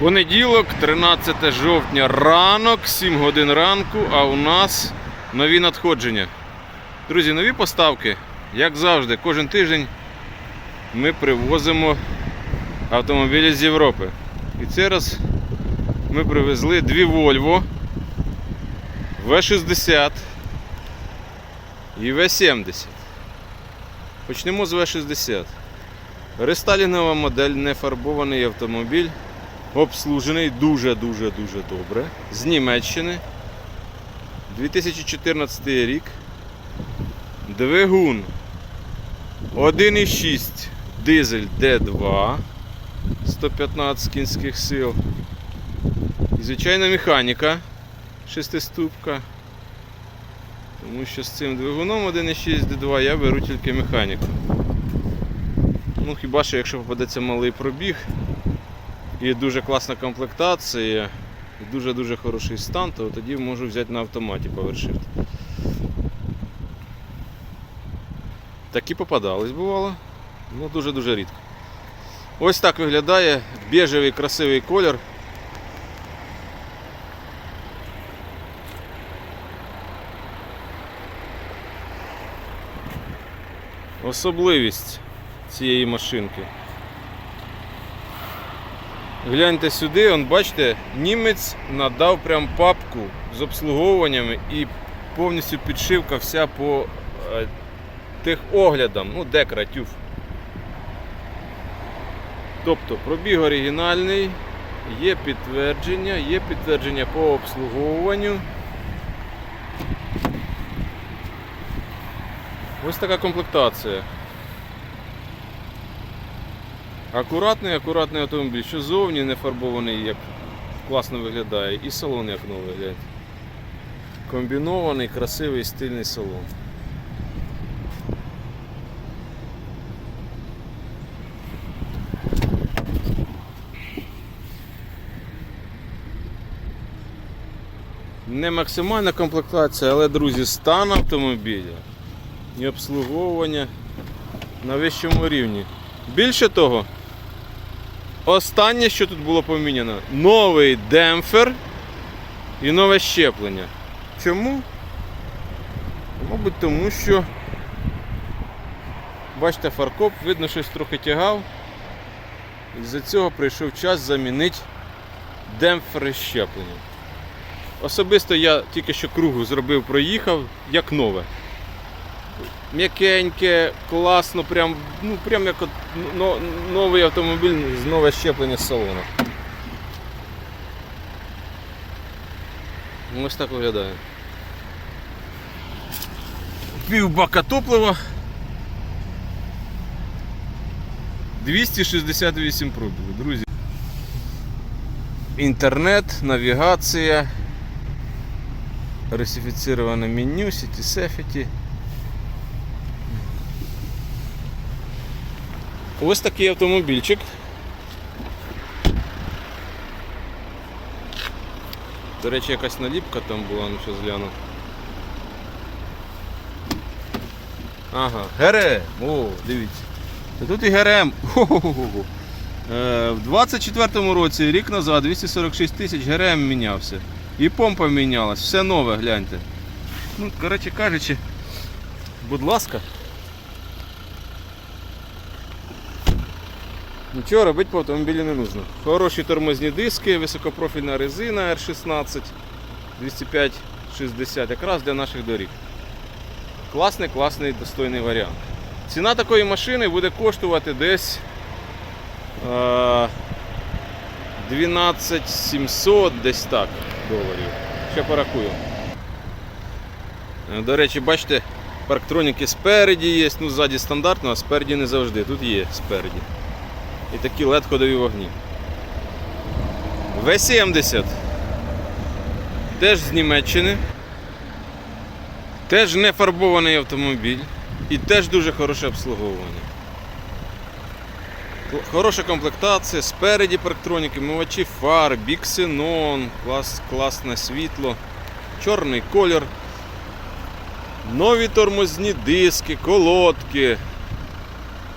Понеділок, 13 жовтня, ранок, 7 годин ранку, а у нас нові надходження. Друзі, нові поставки. Як завжди, кожен тиждень ми привозимо автомобілі з Європи. І цей раз ми привезли дві Volvo V60 і V70. Почнемо з V60. Рестайлінгова модель, нефарбований автомобіль, обслужений дуже-дуже дуже добре. З Німеччини. 2014 рік. Двигун 1,6 дизель D2 115 кінських сил. І звичайна механіка шестиступка. Тому що з цим двигуном 1,6 D2 я беру тільки механіку. Ну хіба що якщо попадеться малий пробіг і дуже класна комплектація, і дуже-дуже хороший стан, то тоді можу взяти на автоматі повершити. Такі попадались бувало, ну дуже-дуже рідко. Ось так виглядає біжевий красивий колір. Особливість цієї машинки. Гляньте сюди, он, бачите, німець надав прям папку з обслуговуваннями і повністю підшивка вся по е, техоглядам, ну, декра, тюф. Тобто пробіг оригінальний, є підтвердження, є підтвердження по обслуговуванню. Ось така комплектація. Акуратний, акуратний автомобіль, що зовні не фарбований, як класно виглядає, і салон як новий гляньте. Комбінований, красивий, стильний салон. Не максимальна комплектація, але, друзі, стан автомобіля і обслуговування на вищому рівні. Більше того, останнє, що тут було поміняно, новий демпфер і нове щеплення. Чому? Мабуть, тому що, бачите, фаркоп, видно, щось трохи тягав. І з-за цього прийшов час замінити демпфер і щеплення. Особисто я тільки що кругу зробив, проїхав, як нове. М'якеньке, класно, прям, ну, прям як от но- новий автомобіль з нове щеплення з салону. Ось так виглядає. Пів бака топлива. 268 пробігів, друзі. Інтернет, навігація, ресифіцироване меню, City Ось такий автомобільчик. До речі, якась наліпка там була, ну що згляну. Ага, ГРМ. О, дивіться. Тут і ГРМ. Хо-хо-хо-хо. Е, В 24-му році, рік назад, 246 тисяч ГРМ мінявся. І помпа мінялась, все нове, гляньте. Ну, коротше кажучи, будь ласка. Нічого робити по автомобілі не нужно. Хороші тормозні диски, високопрофільна резина R16 205-60 якраз для наших доріг. Класний, класний, достойний варіант. Ціна такої машини буде коштувати десь е, 12 700 десь так доларів. Ще порахую. Е, До речі, бачите, парктроніки спереді є, ну ззаді стандартно, а спереді не завжди. Тут є спереді і такі led ходові вогні. В70 теж з Німеччини. Теж не фарбований автомобіль і теж дуже хороше обслуговування. Хороша комплектація, спереді парктроніки, мивачі фар, біксенон, клас, класне світло, чорний колір, нові тормозні диски, колодки.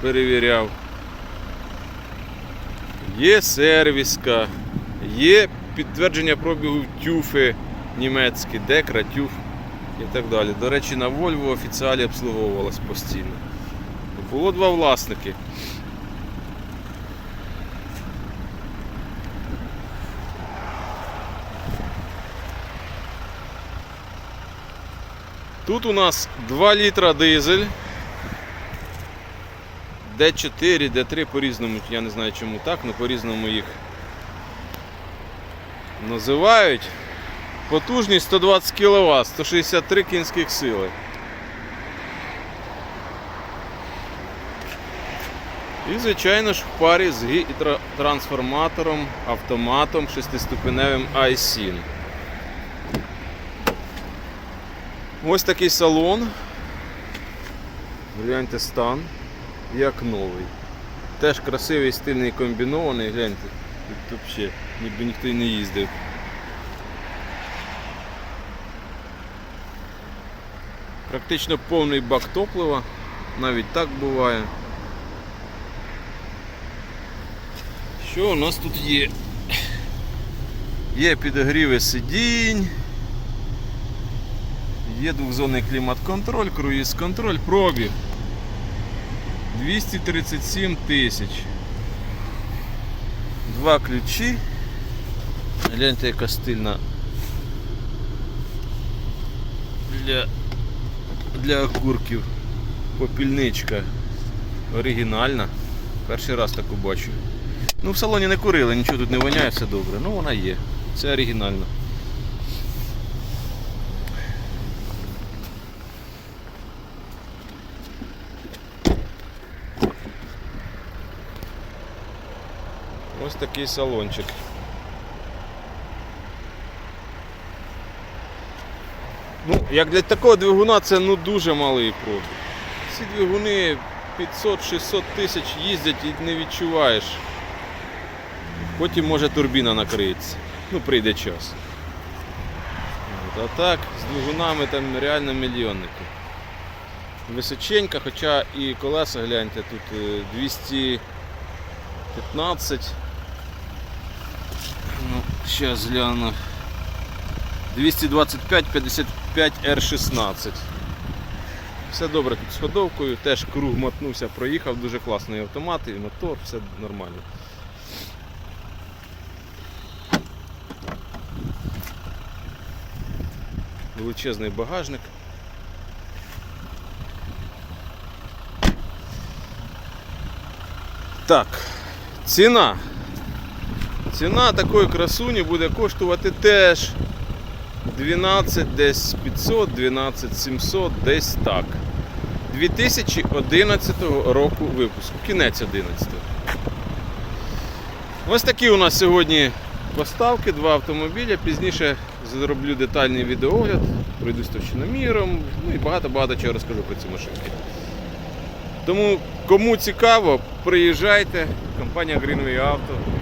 Перевіряв. Є сервіска, Є підтвердження пробігу тюфи німецькі, декра, тюф і так далі. До речі, на Volvo офіціалі обслуговувалась постійно. Було два власники. Тут у нас 2 літра дизель. Д4, Д3 по-різному, я не знаю чому так, але по-різному їх називають. Потужність 120 кВт, 163 кінських сили. І, звичайно ж, в парі з гідротрансформатором, автоматом шестиступеневим iSyn. Ось такий салон. Гляньте стан, як новий. Теж красивий, стильний комбінований, гляньте, тут взагалі ніби ніхто й не їздив. Практично повний бак топлива, навіть так буває. Що у нас тут є? Є підогріви сидінь, є двохзонний клімат-контроль, круїз-контроль, пробіг 237 тисяч. Два ключі. Гляньте, яка стильна для, для окурків. Попільничка оригінальна. Перший раз таку бачу. Ну в салоні не курили, нічого тут не воняє, все добре. Ну вона є. Це оригінально. Ось такий салончик. Ну, як для такого двигуна це ну дуже малий пробіг. Ці двигуни 500-600 тисяч їздять і не відчуваєш. Потім може турбіна накриється. Ну, прийде час. От, а так, з двигунами там реально мільйонники. Височенька, хоча і колеса гляньте, тут е, 215. Зараз гляну. 225 55 R16. Все добре тут з ходовкою, теж круг мотнувся, проїхав, дуже класний автомат і мотор, все нормально. Величезний багажник. Так, ціна. Ціна такої красуні буде коштувати теж 12 десь 500, 12 700, десь так. 2011 року випуску. Кінець 11. Ось такі у нас сьогодні поставки, два автомобіля. Пізніше зроблю детальний відеогляд, пройдусь товщиноміром, ну і багато-багато чого розкажу про ці машинки. Тому кому цікаво, приїжджайте, компанія Greenway Auto.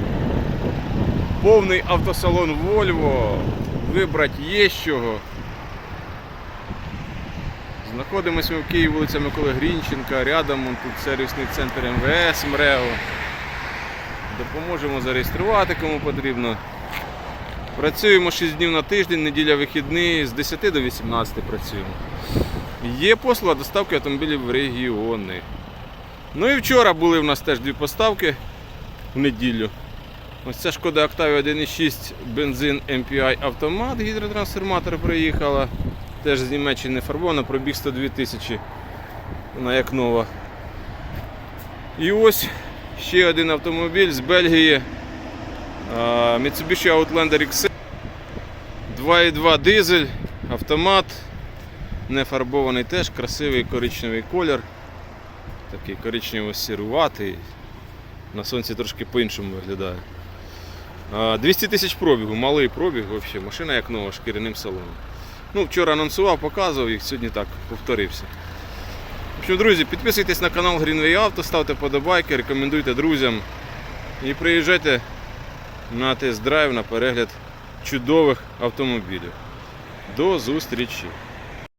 Повний автосалон Volvo. Вибрати є з чого. Знаходимося в Києві, вулиця Миколи Грінченка, рядом тут сервісний центр МВС МРЕО. Допоможемо зареєструвати кому потрібно. Працюємо 6 днів на тиждень, неділя вихідний, з 10 до 18 працюємо. Є послуга доставки автомобілів в регіони. Ну і вчора були в нас теж дві поставки в неділю. Ось ця шкода Octavia 1.6 бензин MPI автомат, гідротрансформатор приїхала. Теж з Німеччини фарбована, пробіг 102 тисячі. Вона як нова. І ось ще один автомобіль з Бельгії. Mitsubishi Outlander XL. 2.2 дизель, автомат. Не фарбований теж, красивий коричневий колір. Такий коричнево-сіруватий. На сонці трошки по-іншому виглядає. А, 200 тисяч пробігу, малий пробіг, взагалі. машина як нова, шкіряним салоном. Ну, вчора анонсував, показував їх, сьогодні так повторився. В общем, друзі, підписуйтесь на канал Greenway Auto, ставте подобайки, рекомендуйте друзям і приїжджайте на тест-драйв, на перегляд чудових автомобілів. До зустрічі!